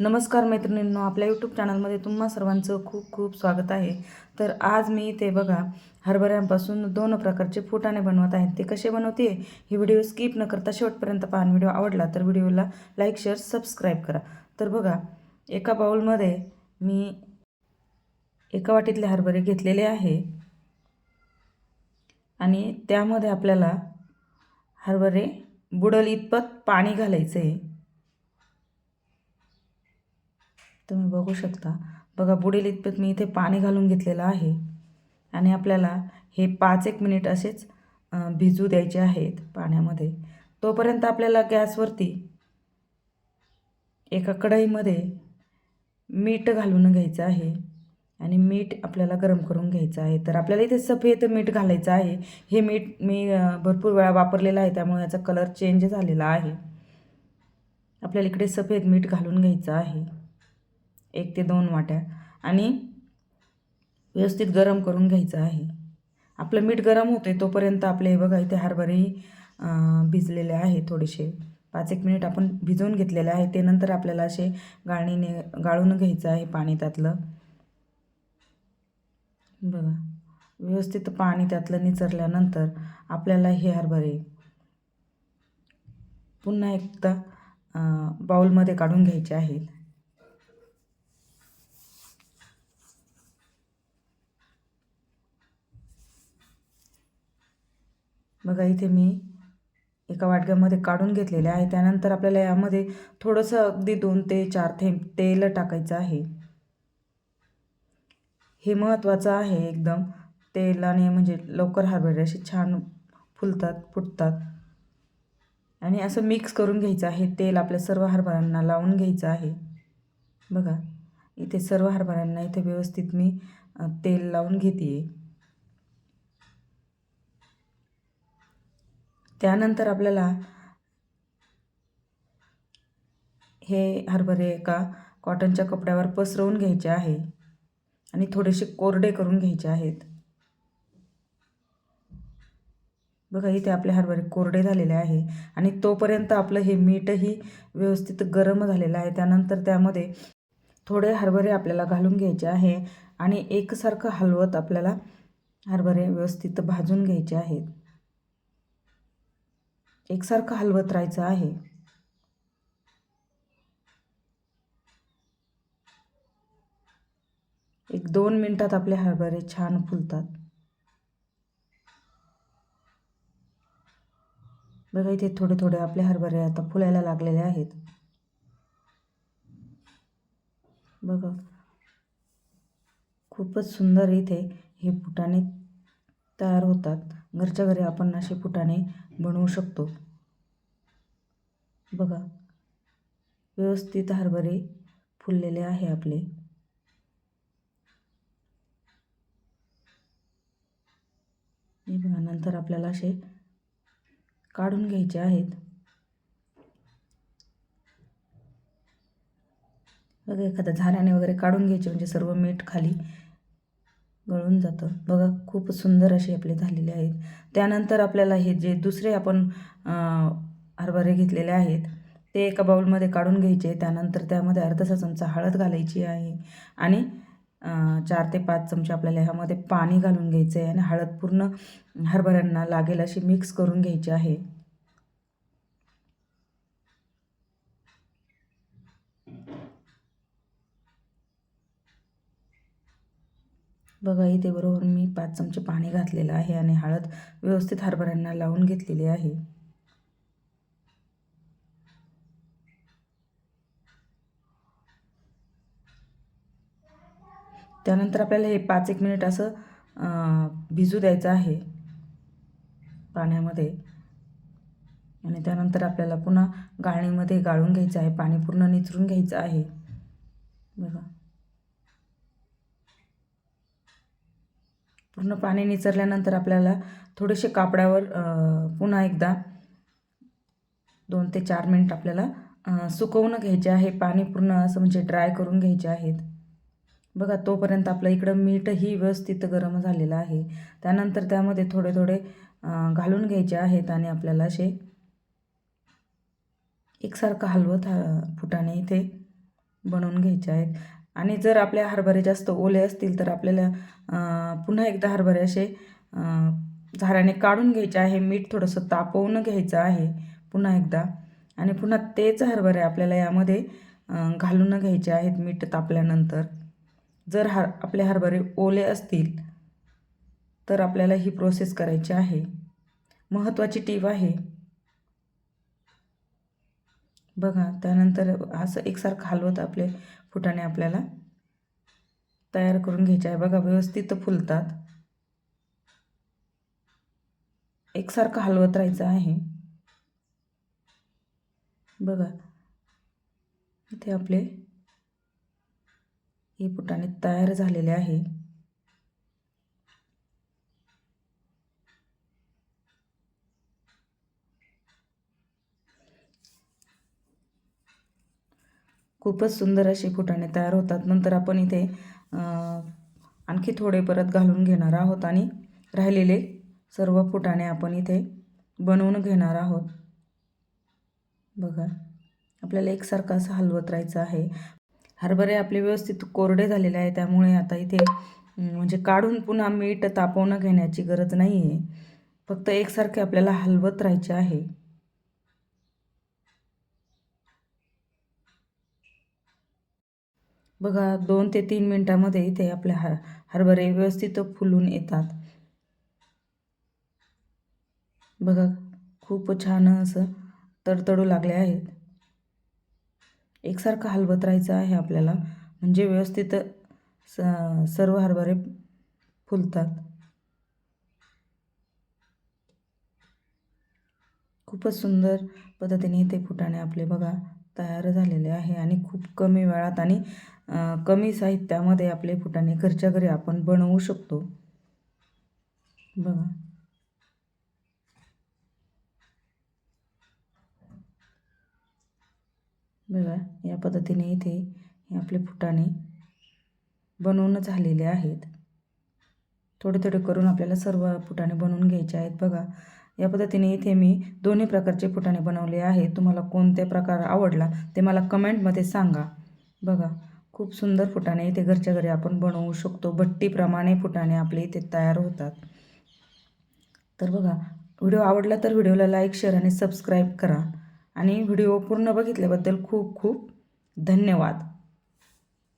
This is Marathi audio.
नमस्कार मैत्रिणींनो आपल्या यूट्यूब चॅनलमध्ये तुम्हा सर्वांचं खूप खूप स्वागत आहे. तर आज मी ते बघा हरभऱ्यांपासून दोन प्रकारचे फुटाणे बनवत आहेत ते कसे बनवते ही व्हिडिओ स्किप न करता शेवटपर्यंत पहा. व्हिडिओ आवडला तर व्हिडिओला लाईक शेअर सबस्क्राईब करा. तर बघा एका बाउलमध्ये मी एका वाटीतले हरभरे घेतलेले आहे. आणि त्यामध्ये आपल्याला हरभरे बुडल इतपत पाणी घालायचं आहे तुम्ही बघू शकता. बघा बुडेल इतपत मी इथे पाणी घालून घेतलेलं आहे. आणि आपल्याला हे पाच एक मिनिट असेच भिजू द्यायचे आहेत पाण्यामध्ये. तोपर्यंत आपल्याला गॅसवरती एका कढईमध्ये मीठ घालून घ्यायचं आहे. आणि मीठ आपल्याला गरम करून घ्यायचं आहे. तर आपल्याला इथे सफेद मीठ घालायचं आहे. हे मीठ मी भरपूर वेळा वापरलेलं आहे. त्यामुळे याचा कलर चेंज झालेला आहे. आपल्याला इकडे सफेद मीठ घालून घ्यायचं आहे. एक ते दोन वाट्या आणि व्यवस्थित गरम करून घ्यायचं आहे. आपलं मीठ गरम होते तोपर्यंत आपले हे बघा इथे हरभरे भिजलेले आहे थोडेसे. पाच एक मिनिट आपण भिजवून घेतलेले आहे ते नंतर आपल्याला असे गाळणीने गाळून घ्यायचं आहे पाणी त्यातलं. बघा व्यवस्थित पाणी त्यातलं निचरल्यानंतर आपल्याला हे हरभरे पुन्हा एकदा बाऊलमध्ये काढून घ्यायचे आहेत. बघा इथे मी एका वाटग्यामध्ये काढून घेतलेले आहे. त्यानंतर आपल्याला यामध्ये थोडंसं अगदी दोन ते चार थेंब तेल टाकायचं आहे. हे महत्त्वाचं आहे एकदम. तेलाने म्हणजे लवकर हरभरे असे छान फुलतात फुटतात. आणि असं मिक्स करून घ्यायचं आहे. तेल आपल्या सर्व हरभऱ्यांना लावून घ्यायचं आहे. बघा इथे सर्व हरभऱ्यांना इथे व्यवस्थित मी तेल लावून घेते त्यानंतर आपल्याला हे हरभरे एका कॉटनच्या कपड्यावर पसरवून घ्यायचे आहे आणि थोडेसे कोरडे करून घ्यायचे आहेत. बघा इथे आपले हरभरे कोरडे झालेले आहे आणि तोपर्यंत आपलं हे मीठही व्यवस्थित गरम झालेलं आहे. त्यानंतर त्यामध्ये थोडे हरभरे आपल्याला घालून घ्यायचे आहे आणि एकसारखं हलवत आपल्याला हरभरे व्यवस्थित भाजून घ्यायचे आहेत. एकसारखं हलवत राहायचं आहे. एक दोन मिनटात आपले हरभरे छान फुलतात. बघा इथे थोडे थोडे आपले हरभरे आता फुलायला लागलेले आहेत. बघा खूपच सुंदर इथे हे फुटाणे तयार होतात. घरच्या घरी आपण असे फुटाणे बनवू शकतो. बघा व्यवस्थित हरभरे फुललेले आहे आपले. हे बघा नंतर आपल्याला असे काढून घ्यायचे आहेत. बघा एखाद्या झाऱ्याने वगैरे काढून घ्यायचे म्हणजे सर्व मीठ खाली गळून जातं. बघा खूप सुंदर असे आपले झालेले आहेत. त्यानंतर आपल्याला हे जे दुसरे आपण हरभरे घेतलेले आहेत ते एका बाउलमध्ये काढून घ्यायचे. त्यानंतर त्यामध्ये अर्धासा चमचा हळद घालायची आहे आणि चार ते पाच चमचे आपल्याला ह्यामध्ये पाणी घालून घ्यायचं आहे आणि हळद पूर्ण हरभऱ्यांना लागेल अशी मिक्स करून घ्यायची आहे. बघा इथे बरोबर मी पाच चमचे पाणी घातलेलं आहे आणि हळद व्यवस्थित हरभऱ्यांना लावून घेतलेली आहे. त्यानंतर आपल्याला हे पाच एक मिनिट असं भिजू द्यायचं आहे पाण्यामध्ये. आणि त्यानंतर आपल्याला पुन्हा गाळणीमध्ये गाळून घ्यायचं आहे पाणी पूर्ण निचरून घ्यायचं आहे. बघा. पूर्ण पाणी निचरल्यानंतर आपल्याला थोडेसे कापडावर पुन्हा एकदा दोन ते चार मिनिट आपल्याला सुकवणं सुकवून घ्यायचे आहे. पाणी पूर्ण असं म्हणजे ड्राय करून घ्यायचे आहेत. बघा तोपर्यंत आपलं इकडं मीठही व्यवस्थित गरम झालेलं आहे. त्यानंतर त्यामध्ये थोडे थोडे घालून घ्यायचे आहेत आणि आपल्याला असे एकसारखं हलवत हा फुटाणे इथे बनवून घ्यायचे आहेत. आणि जर आपल्या हरभरे जास्त ओले असतील तर आपल्याला पुन्हा एकदा हरभरे असे झाऱ्याने काढून घ्यायचे आहे. मीठ थोडंसं तापवून घ्यायचं आहे पुन्हा एकदा. आणि पुन्हा तेच हरभरे आपल्याला यामध्ये घालून घ्यायचे आहेत मीठ तापल्यानंतर. जर हर आपले हरभरे ओले असतील तर आपल्याला ही प्रोसेस करायची आहे. महत्त्वाची टीप आहे. बघा त्यानंतर असं एकसारखं हलवत आपले फुटाणे आपल्याला तयार करून घ्यायचे आहे. बघा व्यवस्थित फुलतात. एकसारखं हलवत राहायचं आहे. बघा इथे आपले हे फुटाणे तयार झालेले आहे. खूपच सुंदर असे फुटाणे तयार होतात. नंतर आपण इथे आणखी थोडे परत घालून घेणार आहोत आणि राहिलेले सर्व फुटाणे आपण इथे बनवून घेणार आहोत. बघा आपल्याला एकसारखं असं हलवत राहायचं आहे. हरभरे आपले व्यवस्थित कोरडे झालेले आहे त्यामुळे आता इथे म्हणजे काढून पुन्हा मीठ तापवणं घेण्याची गरज नाही आहे फक्त एकसारखे आपल्याला हलवत राहायचे आहे. बघा दोन ते तीन मिनटामध्ये इथे आपले हर हरभरे व्यवस्थित फुलून येतात. बघा खूप छान असं तडतडू लागले आहेत. एकसारखं हलवत राहायचं आहे आपल्याला. म्हणजे व्यवस्थित स सर्व हरभरे फुलतात. खूपच सुंदर पद्धतीने इथे फुटाणे आपले. बघा तयार झालेले आहे आणि खूप कमी वेळात आणि कमी साहित्यामध्ये आपले फुटाणे घरच्या घरी आपण बनवू शकतो. बघा. बघा या पद्धतीने इथे हे आपले फुटाणे बनवून झालेले आहेत. थोडे थोडे करून आपल्याला सर्व फुटाणे बनवून घ्यायचे आहेत. बघा या पद्धतीने इथे मी दोन्ही प्रकारचे फुटाणे बनवले आहेत. तुम्हाला कोणते प्रकार आवडला ते मला कमेंटमध्ये सांगा. बघा खूप सुंदर फुटाणे इथे घरच्या घरी आपण बनवू शकतो. भट्टीप्रमाणे फुटाणे आपले इथे तयार होतात. तर बघा व्हिडिओ आवडला तर व्हिडिओला लाईक शेअर आणि सबस्क्राईब करा. आणि व्हिडिओ पूर्ण बघितल्याबद्दल खूप खूप धन्यवाद.